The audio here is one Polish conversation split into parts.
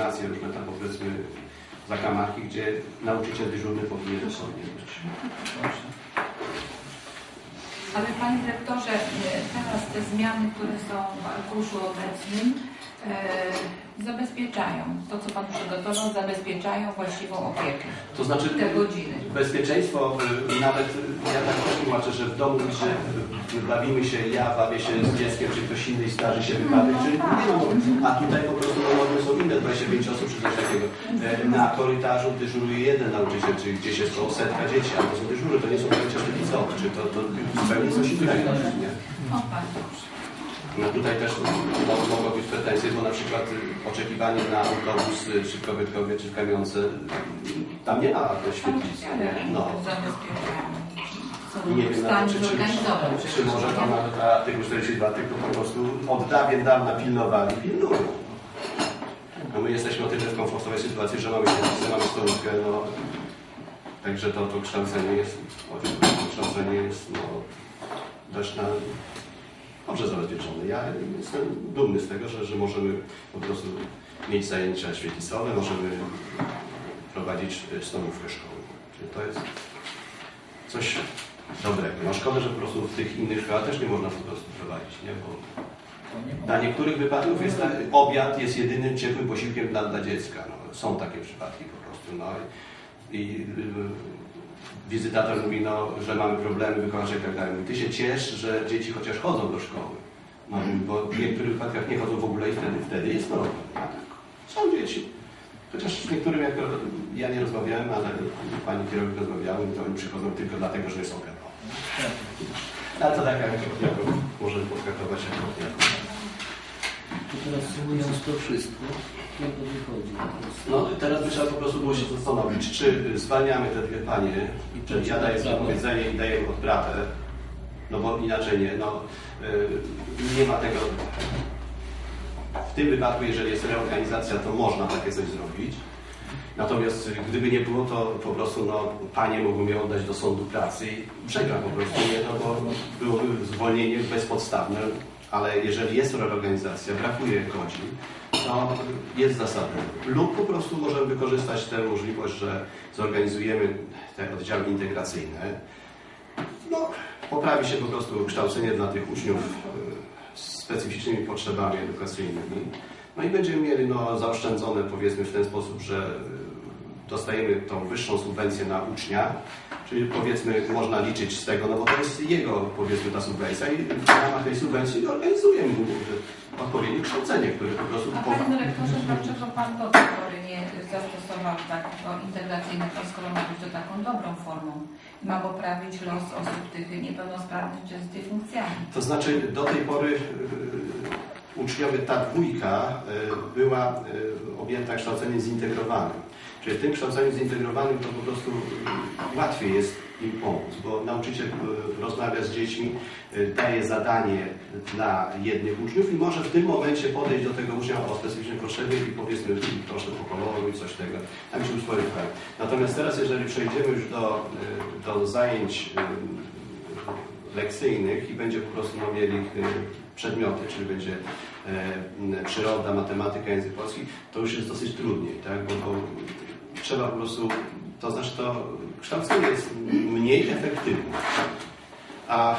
inwigilacje, różne tam powiedzmy zakamarki, gdzie nauczyciel dyżurny powinien dosłownie być. Ale Panie Dyrektorze, e, teraz te zmiany, które są w arkuszu obecnym, e, zabezpieczają, to co Pan przygotował, zabezpieczają właściwą opiekę. To znaczy Te godziny. bezpieczeństwo, y, nawet ja tak też tłumaczę, że w domu, gdzie y, bawimy się, ja bawię się z dzieckiem, czy ktoś inny i starzy się wypadek, czyli nie mowy. A tutaj po prostu no, są inne, 25 osób czy coś takiego. E, Na korytarzu dyżuruje jeden nauczyciel, czyli gdzieś jest około setka dzieci, a to są dyżury, to nie są zajęcia sztylicowe, czy to, to zupełnie coś innego. Nie? No tutaj też mo- mogą być pretensje, bo na przykład oczekiwanie na autobus y, czy w Kobytkowie, czy w Kamionce, y, tam nie ma świetlicy. nie? No. Nie wiem, stanie czy, czy, czy, czy może to nawet artykuł 42 tylko po prostu od dawien dawna pilnowali, pilnują. No my jesteśmy o tyle w komfortowej sytuacji, że mamy świetlicę, mamy stolówkę, no. Także to, to kształcenie jest, to kształcenie jest, no, dość na, dobrze zabezpieczone. Ja jestem dumny z tego, że, że możemy po prostu mieć zajęcia świetlicowe, możemy prowadzić y, stolówkę szkoły. Czyli to jest coś dobrego. No szkoda, że po prostu w tych innych szkołach też nie można po prostu prowadzić, nie? Bo dla niektórych wypadków jest tak, obiad jest jedynym ciepłym posiłkiem dla, dla dziecka. No, są takie przypadki po prostu. No, i, i wizytator mówi, no, że mamy problemy wykonawcze i tak dalej. Ty się ciesz, że dzieci chociaż chodzą do szkoły. No, bo w niektórych wypadkach nie chodzą w ogóle i wtedy, wtedy jest problem. Tak, Są dzieci. Chociaż z niektórym jako, ja nie rozmawiałem, ale pani kierownik rozmawiała i to oni przychodzą tylko dlatego, że jest obiad. Ale to tak jako, jako może podskatować jako, jako. To teraz sumując to wszystko, to wychodzi? No teraz by trzeba po prostu było się zastanowić, czy zwalniamy te dwie panie i czy ja daję wypowiedzenie i daję odprawę, no bo inaczej nie, no y, nie ma tego. W tym wypadku, jeżeli jest reorganizacja, to można takie coś zrobić. Natomiast gdyby nie było, to po prostu no, panie mogą mnie oddać do sądu pracy i przegram po prostu nie, no bo byłoby zwolnienie bezpodstawne, ale jeżeli jest reorganizacja, brakuje godzin, to jest zasadne. Lub po prostu możemy wykorzystać tę możliwość, że zorganizujemy te oddziały integracyjne. No, poprawi się po prostu kształcenie dla tych uczniów e, z specyficznymi potrzebami edukacyjnymi. No i będziemy mieli no, zaoszczędzone powiedzmy w ten sposób, że dostajemy tą wyższą subwencję na ucznia, czyli powiedzmy można liczyć z tego, no bo to jest jego powiedzmy ta subwencja i w ramach tej subwencji organizujemy mu e, odpowiednie kształcenie, które po prostu A Panie Dyrektorze, dlaczego Pan do tej pory nie zastosował takiego integracyjnego, skoro ma być to taką dobrą formą? Ma poprawić los osób tych niepełnosprawnych czy z dysfunkcjami. To znaczy do tej pory y, uczniowie, ta dwójka y, była y, objęta kształceniem zintegrowanym. Czyli w tym kształceniu zintegrowanym to po prostu y, łatwiej jest im pomóc, bo nauczyciel y, rozmawia z dziećmi, y, daje zadanie dla jednych uczniów i może w tym momencie podejść do tego ucznia o specyficznej potrzebie i powiedzmy proszę pokoloruj coś tego. Tam się uspokoić. Natomiast teraz, jeżeli przejdziemy już do, y, do zajęć lekcyjnych i będzie po prostu mieli przedmioty, czyli będzie e, przyroda, matematyka, język polski, to już jest dosyć trudniej, tak? bo, bo trzeba po prostu, to znaczy to kształcenie jest mniej efektywne. A y,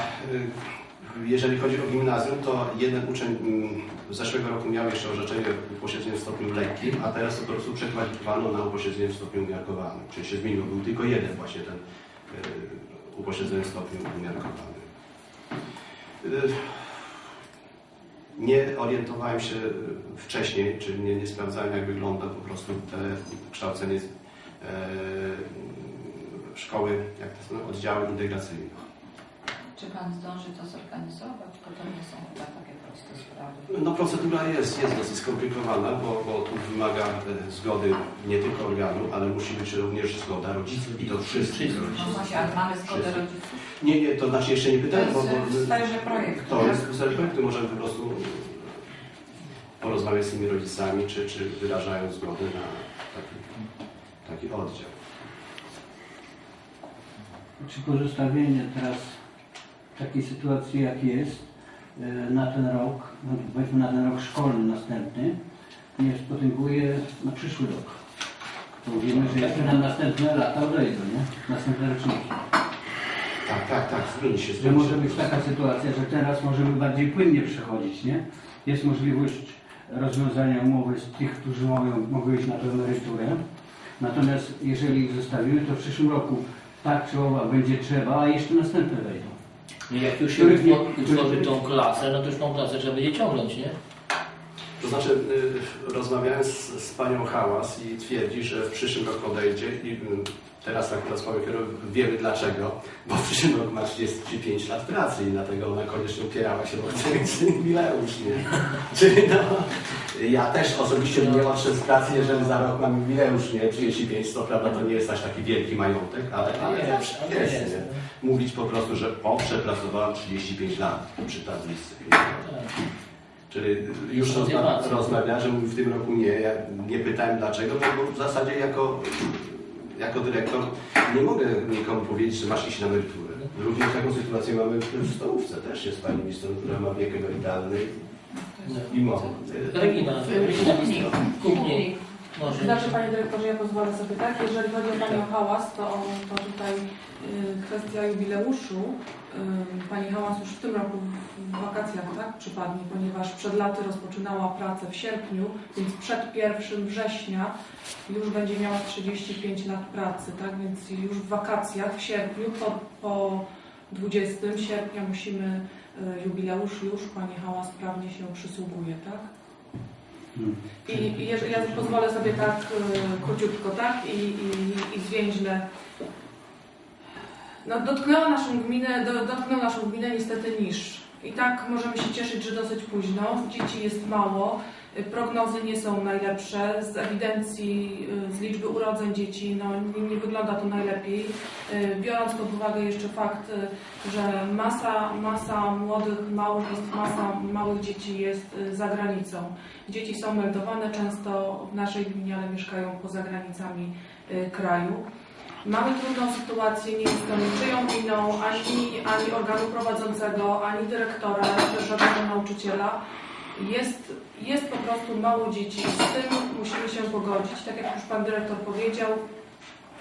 jeżeli chodzi o gimnazjum, to jeden uczeń mm, zeszłego roku miał jeszcze orzeczenie upośledzenie w stopniu lekkim, a teraz to po prostu przekwalifikowano na upośledzenie w stopniu umiarkowanym. Czyli się zmienił, był tylko jeden właśnie ten y, upośledzenie w stopniu umiarkowanym. Y, Nie orientowałem się wcześniej, czyli nie, nie sprawdzałem, jak wygląda po prostu te kształcenie szkoły, jak to są oddziały integracyjne. Czy Pan zdąży to zorganizować? Bo to nie są chyba takie proste sprawy. No procedura jest, jest dosyć skomplikowana, bo, bo tu wymaga e, zgody nie tylko organu, ale musi być również zgoda rodziców i to wszystkich No rodziców. właśnie, ale mamy zgodę Wszyscy. rodziców. Nie, nie, to znaczy jeszcze nie To pytałem, jest bo, bo w sferze projektu. to jest w sferze projektu, możemy po prostu porozmawiać z tymi rodzicami, czy, czy wyrażają zgodę na oddział. Czy pozostawienie teraz takiej sytuacji, jak jest, e, na ten rok, no powiedzmy na ten rok szkolny następny, nie spotęguje na przyszły rok. Bo wiemy, że jeszcze na następne lata odejdą, nie? Następne roczniki. Tak, tak, tak, zmieni się, Że zmieni może się. być taka sytuacja, że teraz możemy bardziej płynnie przechodzić, nie? Jest możliwość rozwiązania umowy z tych, którzy mogą, mogą iść na emeryturę. Natomiast jeżeli ich zostawimy, to w przyszłym roku tak czy owa będzie trzeba, a jeszcze następne wejdą. No jak już się Których nie- utwo- utworzy tą klasę, no to już tą klasę trzeba będzie ciągnąć, nie? To znaczy, y, rozmawiałem z, z panią Hałas i twierdzi, że w przyszłym roku odejdzie i y, teraz akurat powiem, że wiemy dlaczego, bo w przyszłym roku ma 35 lat pracy i dlatego ona koniecznie upierała się, bo chce mieć jubileusz, nie? Czyli no, ja też osobiście bym nie odszedł z pracy, jeżeli za rok mam jubileusz, nie? 35, to prawda, to nie jest aż taki wielki majątek, ale, zawsze ale jest, jest. nie? Mówić po prostu, że o, przepracowałam 35 lat przy tablicy. Czyli już rozma rozmawiałem, że w tym roku nie. Ja nie pytałem dlaczego, bo w zasadzie jako, jako dyrektor nie mogę nikomu powiedzieć, że masz iść na emeryturę. Również taką sytuację mamy w stołówce. Też jest pani minister, która ma wiek emerytalny i może. Regina, Regina Bistro. Może. Znaczy Panie Dyrektorze, ja pozwolę sobie tak, jeżeli chodzi o Panią Hałas, to, to tutaj y, kwestia jubileuszu. Y, Pani Hałas już w tym roku w wakacjach tak, przypadnie, ponieważ przed laty rozpoczynała pracę w sierpniu, więc przed 1 września już będzie miała 35 lat pracy, tak, więc już w wakacjach w sierpniu po, po 20 sierpnia musimy y, jubileusz już Pani Hałas prawnie się przysługuje, tak? I, i ja pozwolę sobie tak y, króciutko, tak? I, i, i zwięźle. No, dotknęła naszą gminę, do, dotknął naszą gminę niestety niż. I tak możemy się cieszyć, że dosyć późno. Dzieci jest mało, prognozy nie są najlepsze. Z ewidencji, y, z liczby urodzeń dzieci, no, nie, nie wygląda to najlepiej. Y, Biorąc pod uwagę jeszcze fakt, y, że masa, masa młodych, małych, masa małych dzieci jest za granicą. Dzieci są meldowane często w naszej gminie, ale mieszkają poza granicami kraju. Mamy trudną sytuację, nie jest to niczyją winą ani, ani organu prowadzącego, ani dyrektora, czy żadnego nauczyciela. Jest, jest po prostu mało dzieci i z tym musimy się pogodzić. Tak jak już Pan Dyrektor powiedział,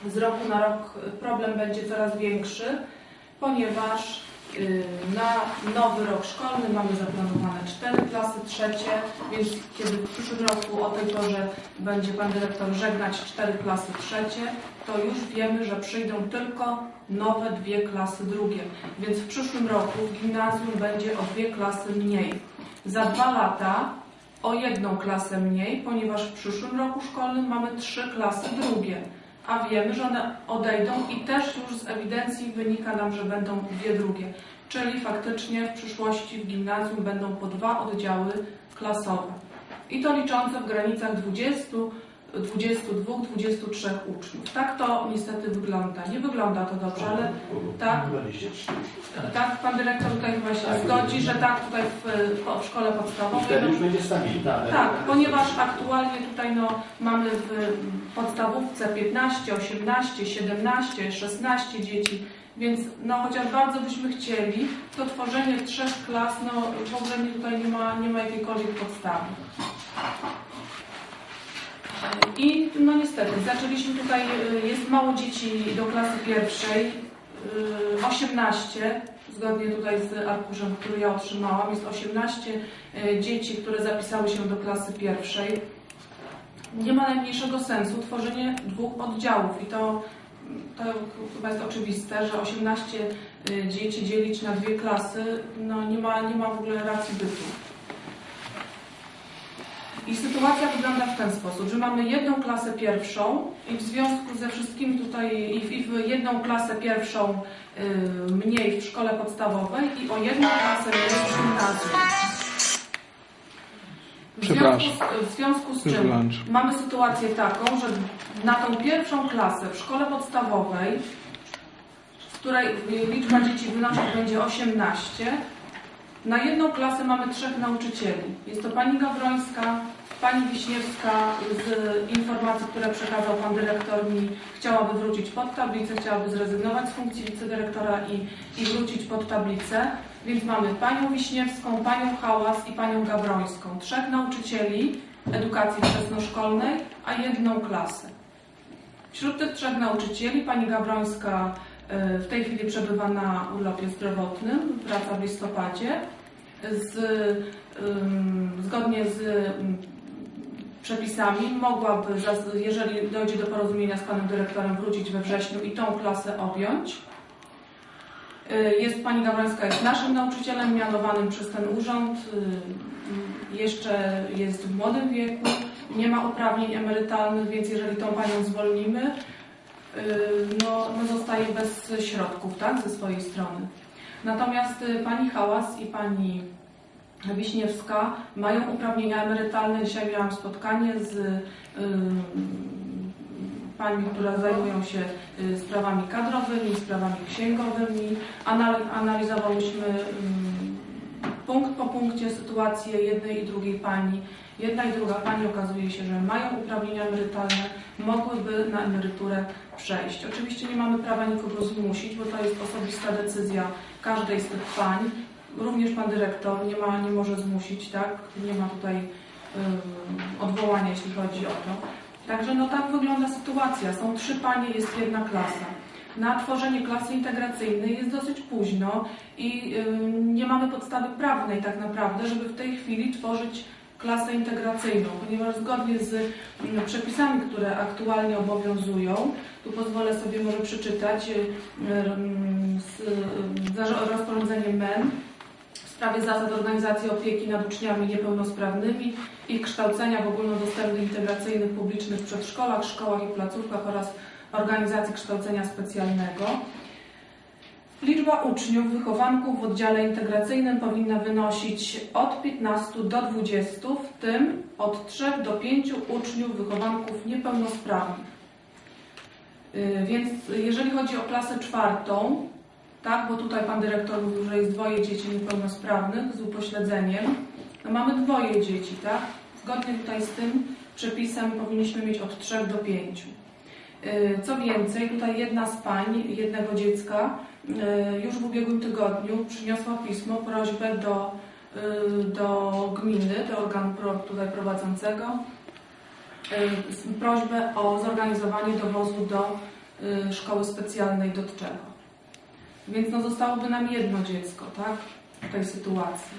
z roku na rok problem będzie coraz większy, ponieważ na nowy rok szkolny mamy zaplanowane cztery klasy trzecie, więc kiedy w przyszłym roku o tej porze będzie Pan Dyrektor żegnać cztery klasy trzecie, to już wiemy, że przyjdą tylko nowe dwie klasy drugie. Więc w przyszłym roku gimnazjum będzie o dwie klasy mniej. Za dwa lata o jedną klasę mniej, ponieważ w przyszłym roku szkolnym mamy trzy klasy drugie. A wiemy, że one odejdą i też już z ewidencji wynika nam, że będą dwie drugie. Czyli faktycznie w przyszłości w gimnazjum będą po dwa oddziały klasowe. I to liczące w granicach 20, 22, 23 uczniów. Tak to niestety wygląda. Nie wygląda to dobrze, ale tak, 23. tak pan dyrektor tutaj chyba się zgodzi, że tak tutaj w, w szkole podstawowej. wtedy no- już będzie stabilny. Tak. tak, ponieważ aktualnie tutaj no, mamy w podstawówce 15, 18, 17, 16 dzieci, więc no, chociaż bardzo byśmy chcieli, to tworzenie trzech klas, no w ogóle tutaj nie ma, nie ma jakiejkolwiek podstawy. I no niestety, zaczęliśmy tutaj, y, jest mało dzieci do klasy pierwszej, y, 18, zgodnie tutaj z arkuszem, który ja otrzymałam, jest 18 y, dzieci, które zapisały się do klasy pierwszej. Nie ma najmniejszego sensu tworzenie dwóch oddziałów i to, to chyba jest oczywiste, że 18 y, dzieci dzielić na dwie klasy, no nie ma, nie ma w ogóle racji bytu. I sytuacja wygląda w ten sposób, że mamy jedną klasę pierwszą i w związku ze wszystkimi tutaj, i w, i w jedną klasę pierwszą y, mniej w szkole podstawowej i o jedną klasę mniej w gimnazjum. W związku, z, w związku z czym Lunch. mamy sytuację taką, że na tą pierwszą klasę w szkole podstawowej, w której liczba dzieci wynosić będzie 18, na jedną klasę mamy trzech nauczycieli. Jest to pani Gawrońska, pani Wiśniewska z informacji, które przekazał pan dyrektor mi, chciałaby wrócić pod tablicę, chciałaby zrezygnować z funkcji wicedyrektora i, i wrócić pod tablicę. Więc mamy panią Wiśniewską, panią Hałas i panią Gawrońską. Trzech nauczycieli edukacji wczesnoszkolnej, a jedną klasę. Wśród tych trzech nauczycieli pani Gawrońska e, w tej chwili przebywa na urlopie zdrowotnym, wraca w listopadzie. Z, ym, zgodnie z przepisami mogłaby, jeżeli dojdzie do porozumienia z panem dyrektorem, wrócić we wrześniu i tą klasę objąć. Y, Jest pani Gawrońska jest naszym nauczycielem mianowanym przez ten urząd. y, Jeszcze jest w młodym wieku, nie ma uprawnień emerytalnych, więc jeżeli tą panią zwolnimy, y, no, no zostaje bez środków tak, ze swojej strony. Natomiast pani Hałas i pani Wiśniewska mają uprawnienia emerytalne. Dzisiaj miałam spotkanie z y, pani, które zajmują się y, sprawami kadrowymi, sprawami księgowymi. Anal- analizowałyśmy ym, punkt po punkcie sytuację jednej i drugiej pani. Jedna i druga pani okazuje się, że mają uprawnienia emerytalne, mogłyby na emeryturę przejść. Oczywiście nie mamy prawa nikogo zmusić, bo to jest osobista decyzja każdej z tych pań. Również pan dyrektor nie, ma, nie może zmusić, tak? Nie ma tutaj odwołania, jeśli chodzi o to. Także no tak wygląda sytuacja. Są trzy panie, jest jedna klasa. Na tworzenie klasy integracyjnej jest dosyć późno i nie mamy podstawy prawnej tak naprawdę, żeby w tej chwili tworzyć klasę integracyjną, ponieważ zgodnie z ym, przepisami, które aktualnie obowiązują, tu pozwolę sobie może przeczytać z, ym, zarzo- rozporządzenie MEN sprawie zasad organizacji opieki nad uczniami niepełnosprawnymi ich kształcenia w ogólnodostępnych integracyjnych publicznych przedszkolach, szkołach i placówkach oraz organizacji kształcenia specjalnego. Liczba uczniów, wychowanków w oddziale integracyjnym powinna wynosić od 15 do 20, w tym od 3 do 5 uczniów, wychowanków niepełnosprawnych. Yy, Więc jeżeli chodzi o klasę czwartą, tak, bo tutaj pan dyrektor mówił, że jest dwoje dzieci niepełnosprawnych z upośledzeniem, no mamy dwoje dzieci, tak? Zgodnie tutaj z tym przepisem powinniśmy mieć od 3 do 5. Yy, Co więcej, tutaj jedna z pań, jednego dziecka, yy, już w ubiegłym tygodniu przyniosła pismo, prośbę do, yy, do gminy, do organu tutaj prowadzącego, prośbę o zorganizowanie dowozu do szkoły specjalnej do Tczewo. Więc no zostałoby nam jedno dziecko, tak, w tej sytuacji.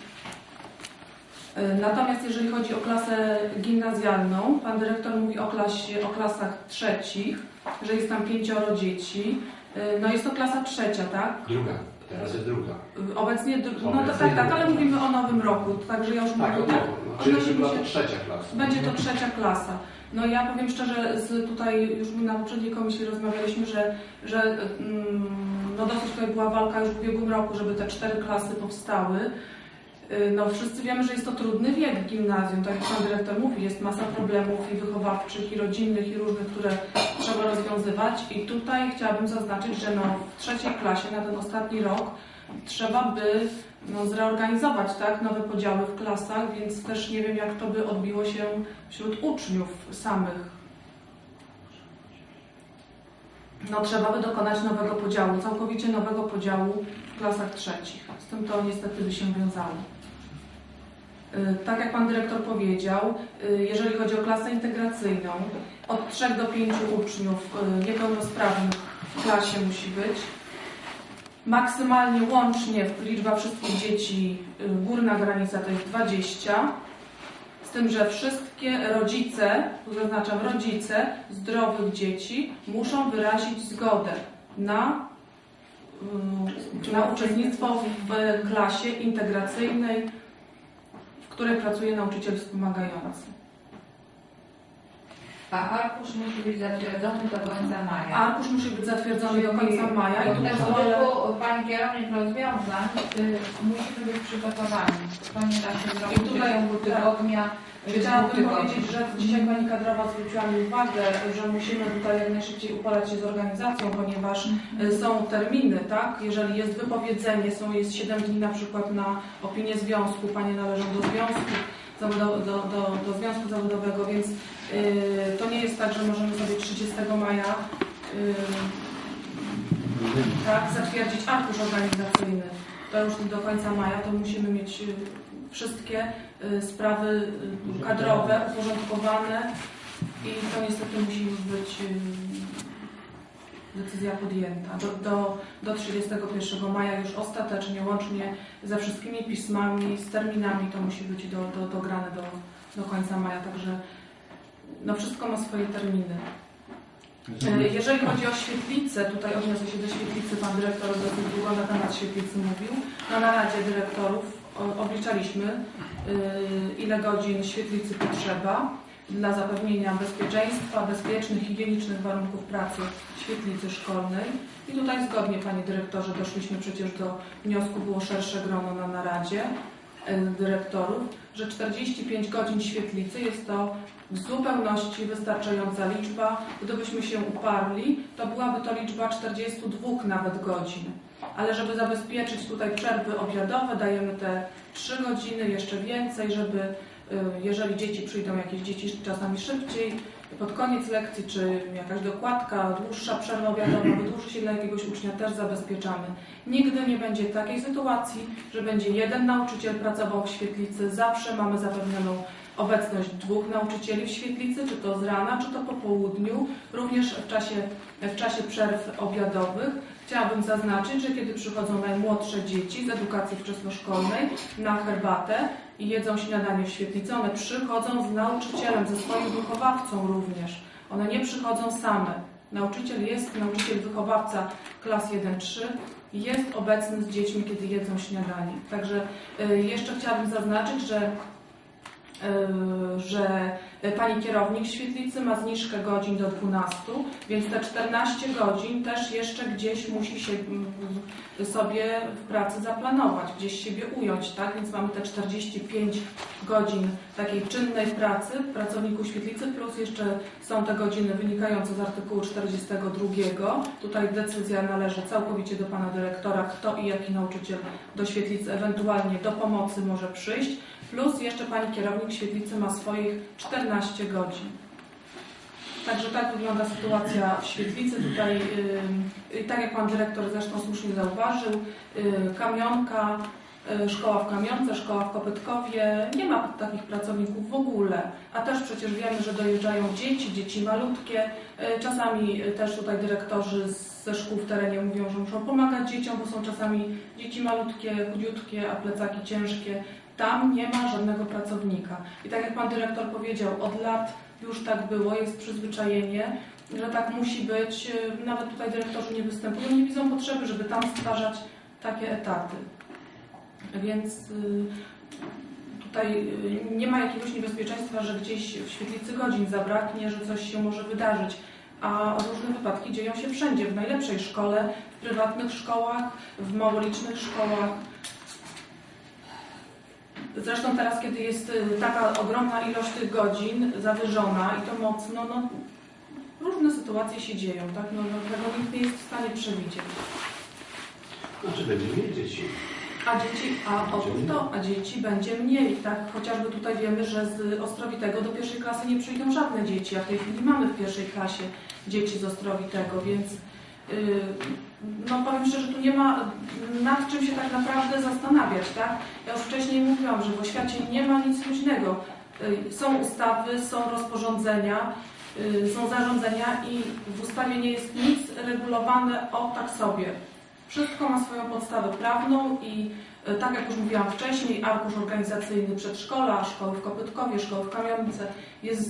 E, Natomiast jeżeli chodzi o klasę gimnazjalną, pan dyrektor mówi o, klasie, o klasach trzecich, że jest tam pięcioro dzieci. E, No jest to klasa trzecia, tak? Druga. Teraz jest druga. Obecnie, dru- no to Obecnie tak, tak, ale mówimy o nowym roku, także ja już Tak, mówię, tak? no, czyli Odnosimy była się- to trzecia klasa. będzie to trzecia klasa. No ja powiem szczerze, z tutaj już na poprzedniej komisji rozmawialiśmy, że, że mm, no dosyć tutaj była walka już w ubiegłym roku, żeby te cztery klasy powstały. Y, No wszyscy wiemy, że jest to trudny wiek gimnazjum, tak jak pan dyrektor mówi, jest masa problemów i wychowawczych, i rodzinnych, i różnych, które trzeba rozwiązywać. I tutaj chciałabym zaznaczyć, że no w trzeciej klasie na ten ostatni rok trzeba by no, zreorganizować tak, nowe podziały w klasach, więc też nie wiem, jak to by odbiło się wśród uczniów samych. No, trzeba by dokonać nowego podziału, całkowicie nowego podziału w klasach trzecich. Z tym to niestety by się wiązało. Y, Tak jak Pan Dyrektor powiedział, y, jeżeli chodzi o klasę integracyjną, od 3 do 5 uczniów y, niepełnosprawnych w klasie musi być. Maksymalnie łącznie liczba wszystkich dzieci, górna granica to jest 20. Z tym, że wszystkie rodzice, tu zaznaczam rodzice zdrowych dzieci, muszą wyrazić zgodę na, y, na uczestnictwo w klasie integracyjnej, w której pracuje nauczyciel wspomagający. A arkusz musi być zatwierdzony do końca maja. Arkusz musi być zatwierdzony do końca maja i Też według Pani kierownik rozwiązań y, musimy być przygotowani. To nie da się zrobić I tutaj- w ciągu tygodnia, y, dwóch Chciałabym powiedzieć, że dzisiaj Pani kadrowa zwróciła mi uwagę, że musimy tutaj jak najszybciej uporać się z organizacją, ponieważ y, są terminy, tak? Jeżeli jest wypowiedzenie, są, jest 7 dni na przykład na opinię związku, Panie należą do związku, zawodo- do, do, do związku zawodowego, więc to nie jest tak, że możemy sobie 30 maja y, tak, zatwierdzić arkusz organizacyjny. To już do końca maja to musimy mieć y, wszystkie y, sprawy y, kadrowe uporządkowane i to niestety musi już być y, decyzja podjęta. Do, do, do 31 maja już ostatecznie, łącznie ze wszystkimi pismami, z terminami, to musi być do, do, dograne do, do końca maja, także no wszystko ma swoje terminy. E, Jeżeli chodzi o świetlicę, tutaj odniosę się do świetlicy, pan dyrektor dosyć długo na temat świetlicy mówił. Na naradzie dyrektorów obliczaliśmy, y, ile godzin świetlicy potrzeba dla zapewnienia bezpieczeństwa, bezpiecznych, higienicznych warunków pracy świetlicy szkolnej. I tutaj zgodnie, panie dyrektorze, doszliśmy przecież do wniosku, było szersze grono na naradzie dyrektorów, że 45 godzin świetlicy jest to w zupełności wystarczająca liczba. Gdybyśmy się uparli, to byłaby to liczba 42 nawet godzin. Ale żeby zabezpieczyć tutaj przerwy obiadowe, dajemy te 3 godziny, jeszcze więcej, żeby y, jeżeli dzieci przyjdą, jakieś dzieci czasami szybciej, pod koniec lekcji, czy jakaś dokładka, dłuższa przerwa obiadowa wydłuży się dla jakiegoś ucznia, też zabezpieczamy. Nigdy nie będzie takiej sytuacji, że będzie jeden nauczyciel pracował w świetlicy, zawsze mamy zapewnioną obecność dwóch nauczycieli w świetlicy, czy to z rana, czy to po południu, również w czasie, w czasie przerw obiadowych. Chciałabym zaznaczyć, że kiedy przychodzą najmłodsze dzieci z edukacji wczesnoszkolnej na herbatę i jedzą śniadanie w świetlicy, one przychodzą z nauczycielem, ze swoim wychowawcą również. One nie przychodzą same. Nauczyciel jest, nauczyciel wychowawca klas 1-3 jest obecny z dziećmi, kiedy jedzą śniadanie. Także y, jeszcze chciałabym zaznaczyć, że że pani kierownik świetlicy ma zniżkę godzin do 12, więc te 14 godzin też jeszcze gdzieś musi się mm, sobie w pracy zaplanować, gdzieś siebie ująć, tak? Więc mamy te 45 godzin takiej czynnej pracy w pracowniku świetlicy, plus jeszcze są te godziny wynikające z artykułu 42. Tutaj decyzja należy całkowicie do pana dyrektora, kto i jaki nauczyciel do świetlicy ewentualnie do pomocy może przyjść. Plus jeszcze pani kierownik świetlicy ma swoich 14 godzin. Także tak wygląda sytuacja w świetlicy. Tutaj, yy, tak jak pan dyrektor zresztą słusznie zauważył, yy, kamionka, yy, szkoła w Kamionce, szkoła w Kopytkowie, nie ma takich pracowników w ogóle. A też przecież wiemy, że dojeżdżają dzieci, dzieci malutkie. Yy, czasami yy, też tutaj dyrektorzy ze szkół w terenie mówią, że muszą pomagać dzieciom, bo są czasami dzieci malutkie, chudziutkie, a plecaki ciężkie. Tam nie ma żadnego pracownika. I tak jak Pan Dyrektor powiedział, od lat już tak było, jest przyzwyczajenie, że tak musi być. Yy, Nawet tutaj dyrektorzy nie występują, nie widzą potrzeby, żeby tam stwarzać takie etaty. Więc yy, tutaj yy, nie ma jakiegoś niebezpieczeństwa, że gdzieś w świetlicy godzin zabraknie, że coś się może wydarzyć. A różne wypadki dzieją się wszędzie, w najlepszej szkole, w prywatnych szkołach, w mało licznych szkołach. Zresztą teraz, kiedy jest y, taka ogromna ilość tych godzin zawyżona i to mocno, no różne sytuacje się dzieją, tak? No, no tego nikt nie jest w stanie przewidzieć. Znaczy będziemy mieli dzieci. A dzieci, a otóż to, a dzieci będzie mniej, tak? Chociażby tutaj wiemy, że z Ostrowitego do pierwszej klasy nie przyjdą żadne dzieci, a w tej chwili mamy w pierwszej klasie dzieci z Ostrowitego, więc no powiem szczerze, tu nie ma nad czym się tak naprawdę zastanawiać, tak? Ja już wcześniej mówiłam, że w oświacie nie ma nic luźnego. Yy, Są ustawy, są rozporządzenia, yy, są zarządzenia i w ustawie nie jest nic regulowane o tak sobie. Wszystko ma swoją podstawę prawną i tak jak już mówiłam wcześniej, arkusz organizacyjny przedszkola, szkoły w Kopytkowie, szkoły w Kamionce jest,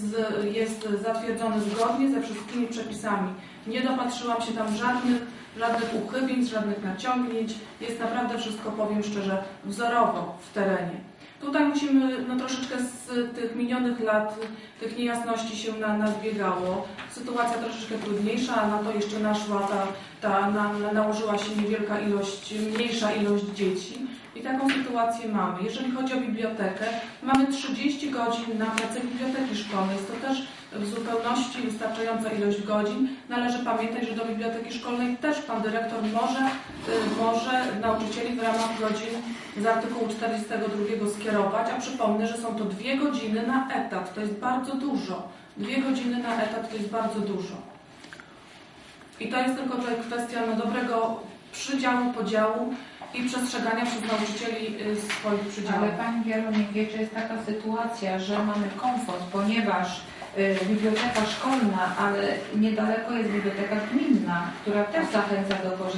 jest zatwierdzony zgodnie ze wszystkimi przepisami. Nie dopatrzyłam się tam żadnych, żadnych uchybień, żadnych naciągnięć. Jest naprawdę wszystko, powiem szczerze, wzorowo w terenie. Tutaj musimy, no troszeczkę z tych minionych lat, tych niejasności się na nas biegało. Sytuacja troszeczkę trudniejsza, na to jeszcze naszła ta, ta na, nałożyła się niewielka ilość, mniejsza ilość dzieci. I taką sytuację mamy. Jeżeli chodzi o bibliotekę, mamy 30 godzin na pracę biblioteki szkolnej. Jest to też w zupełności wystarczająca ilość godzin. Należy pamiętać, że do biblioteki szkolnej też pan dyrektor może, y, może nauczycieli w ramach godzin z artykułu 42 skierować, a przypomnę, że są to dwie godziny na etat. To jest bardzo dużo. Dwie godziny na etat to jest bardzo dużo. I to jest tylko kwestia no, dobrego przydziału, podziału i przestrzegania przez nauczycieli y, swoich Ale przydziałów. Pani Wielu nie wie, czy jest taka sytuacja, że mamy komfort, ponieważ y, biblioteka szkolna, ale niedaleko jest biblioteka gminna, która też zachęca do korzystania.